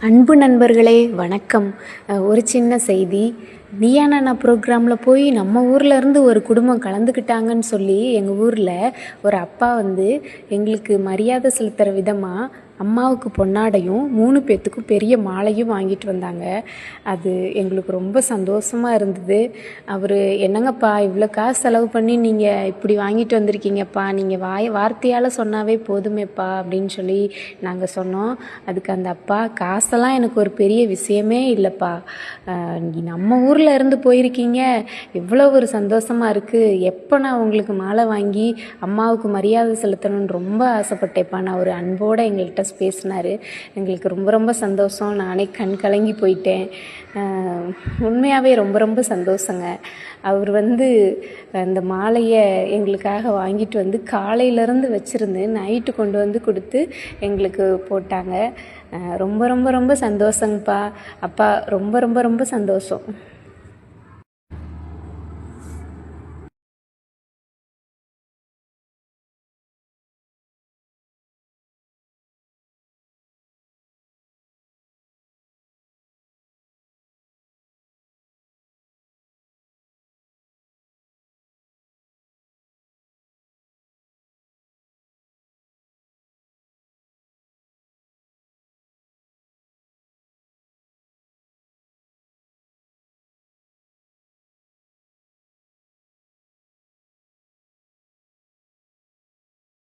அன்பு நண்பர்களே வணக்கம். ஒரு சின்ன செய்தி. நீயா ப்ரோக்ராமில் போய் நம்ம ஊரில் இருந்து ஒரு குடும்பம் கலந்துக்கிட்டாங்கன்னு சொல்லி எங்கள் ஊரில் ஒரு அப்பா வந்து எங்களுக்கு மரியாதை செலுத்துகிற விதமாக அம்மாவுக்கு பொன்னாடையும் மூணு பேர்த்துக்கும் பெரிய மாலையும் வாங்கிட்டு வந்தாங்க. அது எங்களுக்கு ரொம்ப சந்தோஷமாக இருந்தது. அவர் என்னங்கப்பா இவ்வளோ காசு செலவு பண்ணி நீங்கள் இப்படி வாங்கிட்டு வந்திருக்கீங்கப்பா. நீங்கள் வாய் வார்த்தையால் சொன்னாவே போதுமேப்பா. அப்படின்னு சொல்லி நாங்கள் சொன்னோம். அதுக்கு அந்த அப்பா காசெல்லாம் எனக்கு ஒரு பெரிய விஷயமே இல்லைப்பா. நம்ம ஊரில் இருந்து போயிருக்கீங்க? இவ்வளோ ஒரு சந்தோஷமாக இருக்குது எப்போ நான் உங்களுக்கு மாலை வாங்கி அம்மாவுக்கு மரியாதை செலுத்தணும்னு ரொம்ப ஆசைப்பட்டேப்பா நான் ஒரு அன்போடு எங்கள்கிட்ட பேசினார். எங்களுக்கு ரொம்ப ரொம்ப சந்தோஷம். நானே கண் கலங்கி போயிட்டேன். உண்மையாகவே ரொம்ப ரொம்ப சந்தோஷங்க. அவர் வந்து அந்த மாலையை எங்களுக்காக வாங்கிட்டு வந்து காலையிலேருந்து வச்சுருந்து நைட்டு கொண்டு வந்து கொடுத்து எங்களுக்கு போட்டாங்க. ரொம்ப ரொம்ப ரொம்ப சந்தோஷங்கப்பா. அப்பா ரொம்ப ரொம்ப ரொம்ப சந்தோஷம்.